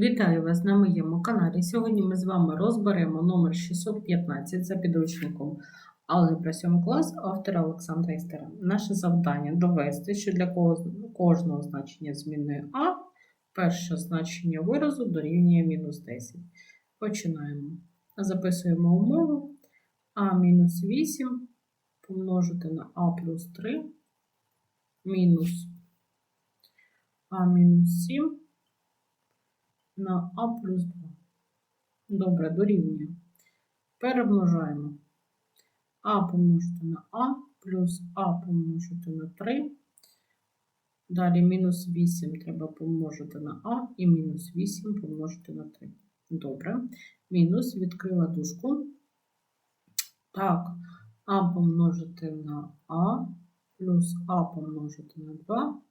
Вітаю вас на моєму каналі. Сьогодні ми з вами розберемо номер 615 за підручником Алгебра 7 клас автора Олександра Істера. Наше завдання довести, що для кожного значення змінної А перше значення виразу дорівнює мінус 10. Починаємо. Записуємо умову А мінус 8 помножити на А плюс 3 мінус А мінус 7 на А плюс 2. Добре, дорівнює. Перемножаємо. А помножити на А плюс А помножити на 3. Далі мінус 8 треба помножити на А і мінус 8 помножити на 3. Добре. Мінус відкрила дужку. Так, А помножити на А плюс А помножити на 2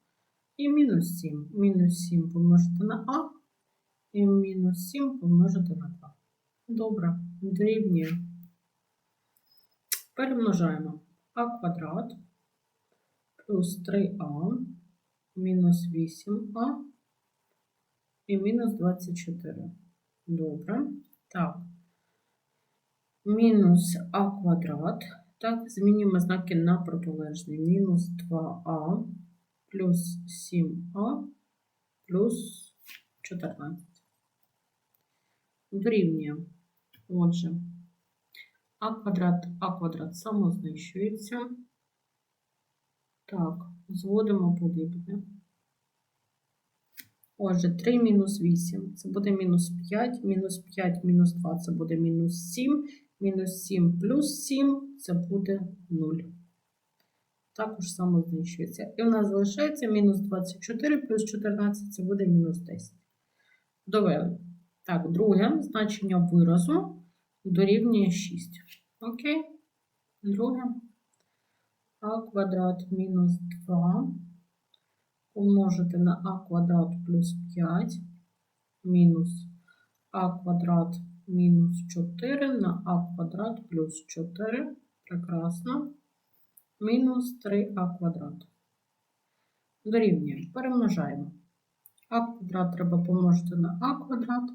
і мінус 7. Мінус 7 помножити на А і мінус 7 помножити на 2. Добре, дорівнює. Перемножаємо а квадрат плюс 3а мінус 8а і мінус 24. Добре. Так. Мінус а квадрат. Так, змінюємо знаки на протилежний. Мінус 2а плюс 7а плюс 14. Дорівнює. Отже, а квадрат, а квадрат самознищується. Так, зводимо подібне. Отже, 3 мінус 8 це буде мінус 5, мінус 5 мінус 2 це буде мінус 7, мінус 7 плюс 7 це буде 0. Також самознищується. І в нас залишається мінус 24 плюс 14 це буде мінус 10. Довели. Так, друге значення виразу дорівнює 6. Окей. Друге. А квадрат мінус 2 помножити на а квадрат плюс 5 мінус а квадрат мінус 4 на а квадрат плюс 4. Прекрасно. Мінус 3а квадрат. Дорівнює. Перемножаємо. А квадрат треба помножити на а квадрат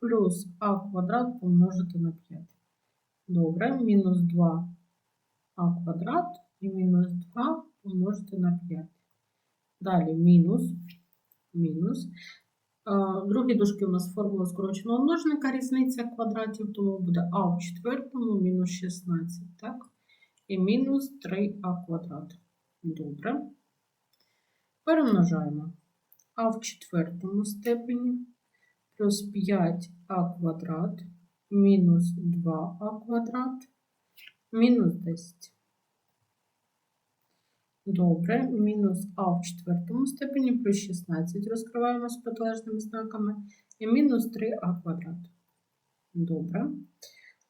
плюс а квадрат помножити на 5. Добре, мінус 2 а квадрат і мінус 2 помножити на 5. Далі мінус, мінус. Другій дужці у нас формула скороченого множника, різниця квадратів, тому буде а в четвертому мінус 16, так? І мінус 3а квадрат. Добре. Перемножаємо а в четвертому степені плюс 5а квадрат мінус 2а квадрат мінус 10. Добре, мінус а в четвертому степені плюс 16 розкриваємо з протилежними знаками і мінус 3а квадрат. Добре.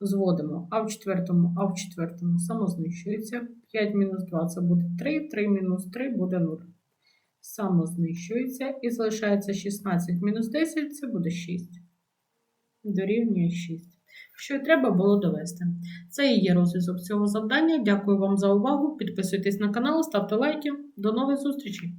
Зводимо а в четвертому, а в четвертому самознищується. 5 мінус 2 це буде 3, 3 мінус 3 буде 0. Самознищується і залишається 16 мінус 10 це буде 6. Дорівнює 6. Що й треба було довести. Це і є розв'язок цього завдання. Дякую вам за увагу. Підписуйтесь на канал, ставте лайки. До нових зустрічей!